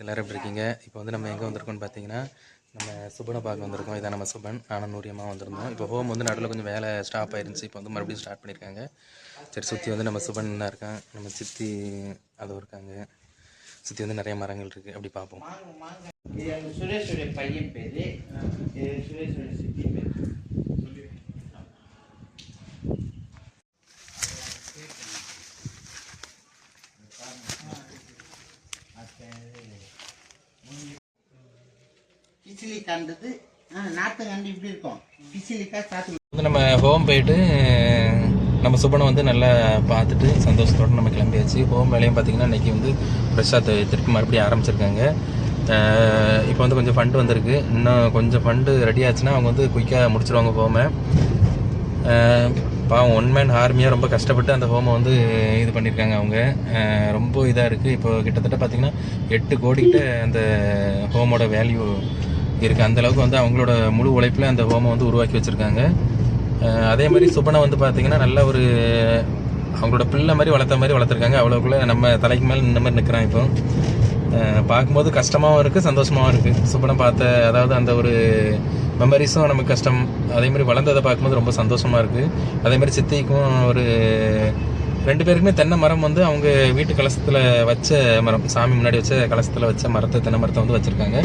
எல்லோரும் எப்படி இருக்கீங்க? இப்போ வந்து நம்ம எங்கே வந்திருக்கோம்னு பார்த்தீங்கன்னா நம்ம சுபனை பார்க்க வந்திருக்கோம். இதான் நம்ம சுபன். ஆனால் நூரியமாக வந்திருந்தோம். இப்போ ஹோம் வந்து நடுவில் கொஞ்சம் வேலை ஸ்டாப் ஆயிருந்துச்சு. இப்போ வந்து மறுபடியும் ஸ்டார்ட் பண்ணியிருக்காங்க சரி சுற்றி வந்து நம்ம சுபன் தான் இருக்கான். நம்ம சித்தி அதுவும் இருக்காங்க. சுற்றி வந்து நிறைய மரங்கள் இருக்குது அப்படி பார்ப்போம். இது சுரேஷுடைய பையன் பேர். சுரேஷுடைய சித்தி பேர். கிச்சிலி கண்டது கண்டு இப்படி இருக்கும். பிசிலிக்கா சாத்து வந்து நம்ம ஹோம் போயிட்டு நம்ம சுபனை வந்து நல்லா பார்த்துட்டு சந்தோஷத்தோடு நம்ம கிளம்பியாச்சு. ஹோம் வேலையும் பார்த்தீங்கன்னா இன்றைக்கி வந்து ஃப்ரெஷ்ஷாக திருப்பி மறுபடியும் ஆரம்பிச்சிருக்காங்க. இப்போ வந்து கொஞ்சம் ஃபண்டு வந்திருக்கு. இன்னும் கொஞ்சம் ஃபண்டு ரெடி ஆச்சுன்னா அவங்க வந்து குயிக்காக முடிச்சிருவாங்க ஹோமை பாவம் ஒன் மேன் ஆர்மியாக ரொம்ப கஷ்டப்பட்டு அந்த ஹோமை வந்து இது பண்ணியிருக்காங்க அவங்க. ரொம்ப இதாக இருக்குது இப்போ கிட்டத்தட்ட பார்த்திங்கன்னா எட்டு கோடிக்கிட்ட அந்த ஹோமோட வேல்யூ இருக்குது அந்த அளவுக்கு வந்து அவங்களோட முழு உழைப்பில் அந்த ஹோமம் வந்து உருவாக்கி வச்சுருக்காங்க. அதே மாதிரி சுபனை வந்து பார்த்தீங்கன்னா நல்ல ஒரு அவங்களோட பிள்ளை மாதிரி வளர்த்த மாதிரி வளர்த்துருக்காங்க. அவ்வளோக்குள்ள நம்ம தலைக்கு மேலே நின்ற மாதிரி நிற்கிறான் இப்போ. பார்க்கும்போது கஷ்டமாகவும் இருக்குது சந்தோஷமாகவும் இருக்குது சுப்பனை பார்த்த அதாவது அந்த ஒரு மெமரிஸும் நமக்கு கஷ்டம். அதே மாதிரி வளர்ந்ததை பார்க்கும்போது ரொம்ப சந்தோஷமாக இருக்குது அதே மாதிரி சித்திக்கும் ஒரு ரெண்டு பேருக்குமே தென்னை மரம் வந்து அவங்க வீட்டு கலசத்தில் வச்ச மரம். சாமி முன்னாடி வச்ச கலசத்தில் வச்ச மரத்தை தென்னை மரத்தை வந்து வச்சுருக்காங்க.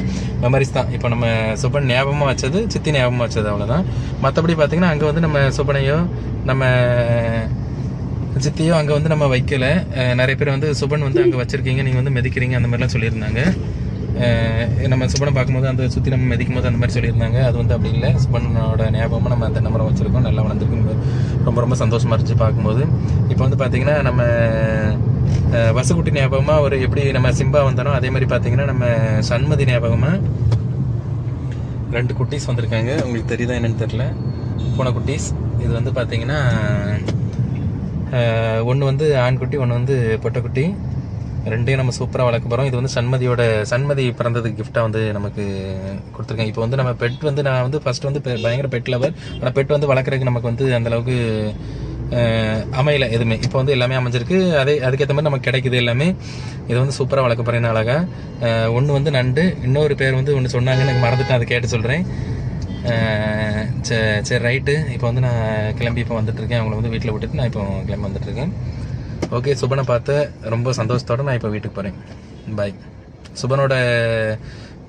மெமரிஸ் தான். இப்போ நம்ம சுபன் ஞாபகமாக வச்சது சித்தி ஞாபகமாக வச்சது அவ்வளோதான் மற்றபடி பார்த்திங்கன்னா அங்கே வந்து நம்ம சுபனையோ நம்ம சித்தியோ அங்கே வந்து நம்ம வைக்கலை. நிறைய பேர் வந்து சுபன் வந்து அங்கே வச்சுருக்கீங்க நீங்கள் வந்து மிதிக்கிறீங்க அந்த மாதிரிலாம் சொல்லியிருந்தாங்க. நம்ம சுப்பனை பார்க்கும்போது அந்த சுற்றி நம்ம மிதிக்கும் போது அந்த மாதிரி சொல்லியிருந்தாங்க. அது வந்து அப்படி இல்லை. சுப்பனோட ஞாபகமாக நம்ம அந்த நம்பரை வச்சுருக்கோம். நல்லா வளர்ந்துருக்கும். ரொம்ப ரொம்ப சந்தோஷமாக இருந்துச்சு பார்க்கும்போது. இப்போ வந்து பார்த்திங்கன்னா நம்ம வசுக்குட்டி ஞாபகமாக ஒரு எப்படி நம்ம சிம்பா வந்தானோ அதே மாதிரி பார்த்திங்கன்னா நம்ம சண்மதி ஞாபகமாக ரெண்டு குட்டீஸ் வந்திருக்காங்க. உங்களுக்கு தெரியுதா என்னென்னு தெரில பூனை குட்டீஸ். இது வந்து பார்த்திங்கன்னா ஒன்று வந்து ஆண்குட்டி ஒன்று வந்து பொட்டைக்குட்டி. ரெண்டையும் நம்ம சூப்பராக வளர்க்க போகிறோம் இது வந்து சண்மதியோட சண்மதி பிறந்ததுக்கு கிஃப்டாக வந்து நமக்கு கொடுத்துருக்கேன். இப்போ வந்து நம்ம பெட் வந்து நான் வந்து ஃபஸ்ட் வந்து பெ- பயங்கர பெட் லவர் ஆனால் பெட் வந்து வளர்க்குறதுக்கு நமக்கு வந்து அந்தளவுக்கு அமையல எதுவுமே. இப்போ வந்து எல்லாமே அமைஞ்சிருக்கு. அதே அதுக்கேற்ற மாதிரி நமக்கு கிடைக்குது எல்லாமே. இது வந்து சூப்பராக வளர்க்க போகிறேன் அழகாக ஒன்று வந்து நண்டு இன்னொரு பேர் வந்து ஒன்று சொன்னாங்க எனக்கு மறந்துட்டேன். அதை கேட்டு சொல்கிறேன் சரி சரி ரைட்டு இப்போ வந்து நான் கிளம்பி இப்போ வந்துட்டுருக்கேன் அவங்கள வந்து வீட்டில் விட்டுட்டு நான் இப்போ கிளம்பி வந்துட்டுருக்கேன் ஓகே சுபனை பார்த்து ரொம்ப சந்தோஷத்தோட நான் இப்போ வீட்டுக்கு போகிறேன் பாய் சுபனோட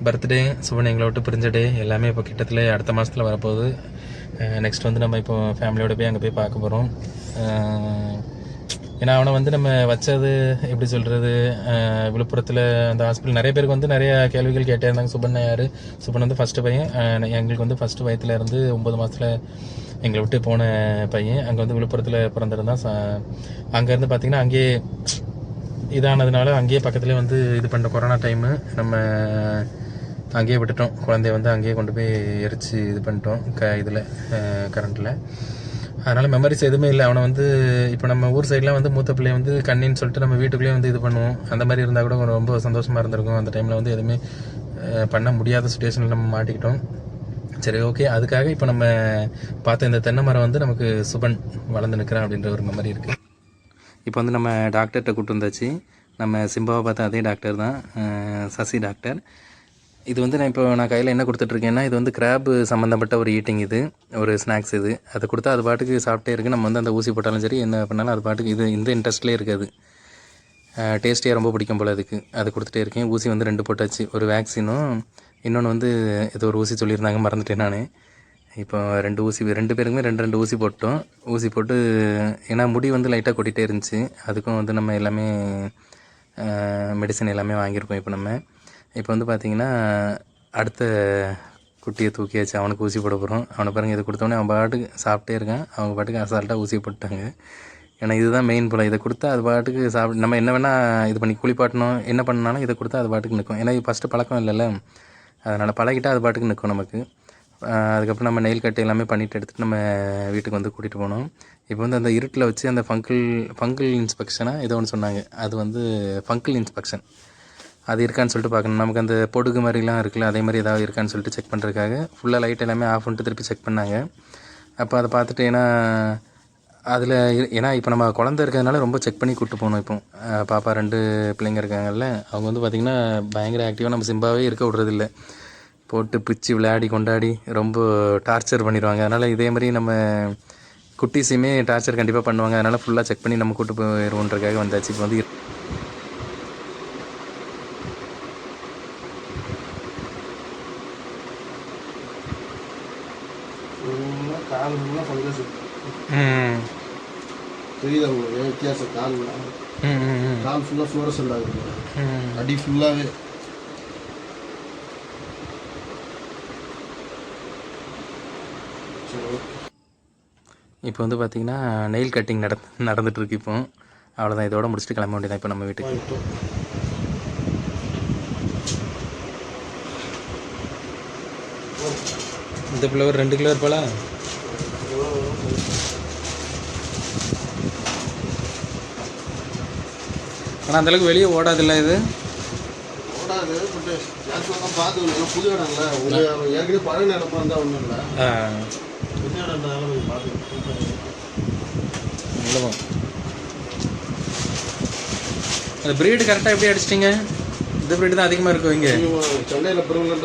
பர்த்டே சுபன் எங்களை விட்டு பிரிஞ்ச டே எல்லாமே இப்போ கிட்டத்தில் அடுத்த மாதத்தில் வரப்போகுது. நெக்ஸ்ட் வந்து நம்ம இப்போ ஃபேமிலியோட போய் அங்கே போய் பார்க்க போகிறோம் ஏன்னா அவனை வந்து நம்ம வச்சது எப்படி சொல்கிறது விழுப்புரத்தில் அந்த ஹாஸ்பிட்டல் நிறைய பேருக்கு வந்து நிறைய கேள்விகள் கேட்டே இருந்தாங்க. சுபன் யார்? சுபன் வந்து ஃபஸ்ட்டு பையன். எங்களுக்கு வந்து ஃபஸ்ட்டு வயத்தில் இருந்து ஒம்பது மாதத்தில் எங்களை விட்டு போன பையன் அங்கே வந்து விழுப்புரத்தில் பிறந்திருந்தான். சா அங்கேருந்து பார்த்தீங்கன்னா அங்கேயே இதானதுனால அங்கேயே பக்கத்துலேயே வந்து இது பண்ண கொரோனா டைமு நம்ம அங்கேயே விட்டுட்டோம். குழந்தைய வந்து அங்கேயே கொண்டு போய் எரிச்சு இது பண்ணிட்டோம். க இதில் கரண்ட்டில் அதனால் மெமரிஸ் எதுவுமே இல்லை. அவனை வந்து இப்போ நம்ம ஊர் சைட்லாம் வந்து மூத்த பிள்ளைய வந்து கண்ணின்னு சொல்லிட்டு நம்ம வீட்டுக்குள்ளேயே வந்து இது பண்ணுவோம். அந்த மாதிரி இருந்தால் கூட ரொம்ப சந்தோஷமாக இருந்திருக்கும். அந்த டைமில் வந்து எதுவுமே பண்ண முடியாத சுச்சுவேஷனில் நம்ம மாட்டிக்கிட்டோம். சரி ஓகே அதுக்காக இப்போ நம்ம பார்த்த இந்த தென்னை மரம் வந்து நமக்கு சுபன் வளர்ந்து நிற்கிறான் அப்படின்ற ஒரு மெமரி இருக்குது இப்போ வந்து நம்ம டாக்டர்கிட்ட கூப்பிட்டு வந்தாச்சு. நம்ம சிம்பாவை பார்த்த அதே டாக்டர் தான். சசி டாக்டர் இது வந்து நான் இப்போ நான் கையில் என்ன கொடுத்துட்ருக்கேன்னா இது வந்து கிராப் சம்மந்தப்பட்ட ஒரு ஈட்டிங் இது ஒரு ஸ்நாக்ஸ் இது. அதை கொடுத்தா அது பாட்டுக்கு சாப்பிட்டே இருக்குது நம்ம வந்து அந்த ஊசி போட்டாலும் சரி என்ன பண்ணாலும் அது பாட்டுக்கு இது இந்த இன்ட்ரெஸ்ட்லேயே இருக்காது. டேஸ்டியாக ரொம்ப பிடிக்கும் போல் அதுக்கு. அது கொடுத்துட்டே இருக்கேன். ஊசி வந்து ரெண்டு போட்டாச்சு. ஒரு வேக்சினும் இன்னொன்று வந்து ஏதோ ஒரு ஊசி சொல்லியிருந்தாங்க மறந்துட்டேன் நான். இப்போ ரெண்டு ஊசி ரெண்டு பேருக்குமே ரெண்டு ரெண்டு ஊசி போட்டோம். ஊசி போட்டு ஏன்னா முடி வந்து லைட்டாக கொட்டிகிட்டே இருந்துச்சு. அதுக்கும் வந்து நம்ம எல்லாமே மெடிசன் எல்லாமே வாங்கியிருக்கோம் இப்போ நம்ம. இப்போ வந்து பார்த்திங்கன்னா அடுத்த குட்டியை தூக்கியாச்சு. அவனுக்கு ஊசி போட போகிறோம் அவனை பாருங்க இதை கொடுத்தோன்னே அவன் பாட்டுக்கு சாப்பிட்டே இருக்கான். அவங்க பாட்டுக்கு அசால்ட்டாக ஊசி போட்டாங்க. ஏன்னா இதுதான் மெயின் போல் இதை கொடுத்தா அது பாட்டுக்கு சாப்பிட நம்ம என்ன வேணால் இது பண்ணி குளிப்பாட்டணும். என்ன பண்ணாலும் இதை கொடுத்தா அது பாட்டுக்கு நிற்கும். ஏன்னா இது ஃபஸ்ட்டு பழக்கம் இல்லைல்ல. அதனால் பழகிட்டா அது பாட்டுக்கு நிற்கும் நமக்கு. அதுக்கப்புறம் நம்ம நெயில் கட்டு எல்லாமே பண்ணிட்டு எடுத்துகிட்டு நம்ம வீட்டுக்கு வந்து கூட்டிகிட்டு போனோம். இப்போ வந்து அந்த இருட்டில் வச்சு அந்த ஃபங்கிள் ஃபங்கிள் இன்ஸ்பெக்ஷனாக ஏதோ ஒன்று சொன்னாங்க. அது வந்து ஃபங்கிள் இன்ஸ்பெக்ஷன் அது இருக்கான்னு சொல்லிட்டு பார்க்கணும். நமக்கு அந்த பொடுகு மாதிரிலாம் இருக்குல்ல அதே மாதிரி ஏதாவது இருக்கான்னு சொல்லிட்டு செக் பண்ணுறதுக்காக ஃபுல்லாக லைட் எல்லாமே ஆஃப் பண்ணிட்டு திருப்பி செக் பண்ணாங்க. அப்போ அதை பார்த்துட்டு ஏன்னா அதில் ஏன்னா இப்போ நம்ம குழந்த இருக்கிறதுனால ரொம்ப செக் பண்ணி கூப்பிட்டு போகணும் இப்போ. பாப்பா ரெண்டு பிள்ளைங்க இருக்காங்கல்ல அவங்க வந்து பார்த்திங்கன்னா பயங்கர ஆக்டிவாக நம்ம சிம்பாவே இருக்க விட்றதில்ல. போட்டு பிச்சு விளையாடி கொண்டாடி ரொம்ப டார்ச்சர் பண்ணிடுவாங்க. அதனால் இதே மாதிரி நம்ம குட்டிஸையுமே டார்ச்சர் கண்டிப்பாக பண்ணுவாங்க. அதனால் ஃபுல்லாக செக் பண்ணி நம்ம கூட்டு போயிடுவோன்றக்காக வந்தாச்சு. இப்போ வந்து கால் ஃபுல்லாக தெரியுதா வித்தியாசம்? கால் ஃபுல்லாக ஆகுது. ம் அடி ஃபுல்லாகவே இப்போ வந்து பார்த்திங்கன்னா நெயில் கட்டிங் நட நடந்துட்டுருக்கு இப்போ. அவ்வளோதான் இதோட முடிச்சுட்டு கிளம்ப வேண்டியதான் இப்போ நம்ம வீட்டுக்கு. இந்த ஃப்ளவர் ரெண்டு கிலோ இருப்பாளா ஆனால் அந்தளவுக்கு வெளியே ஓடாதுல்ல இது? ஓடாது பட் பார்த்து நல்லா புது இடம்ல ஒரு ஏற்கனவே பழைய நிலப்பா இருந்தால் ஒன்றும் இல்லை. புது போய் பார்த்து அந்த ப்ரீடு கரெக்டாக எப்படி அடிச்சிட்டிங்க? இந்த ப்ரீடு தான் அதிகமாக இருக்கும் இங்கே? சென்னையில் பெருமில்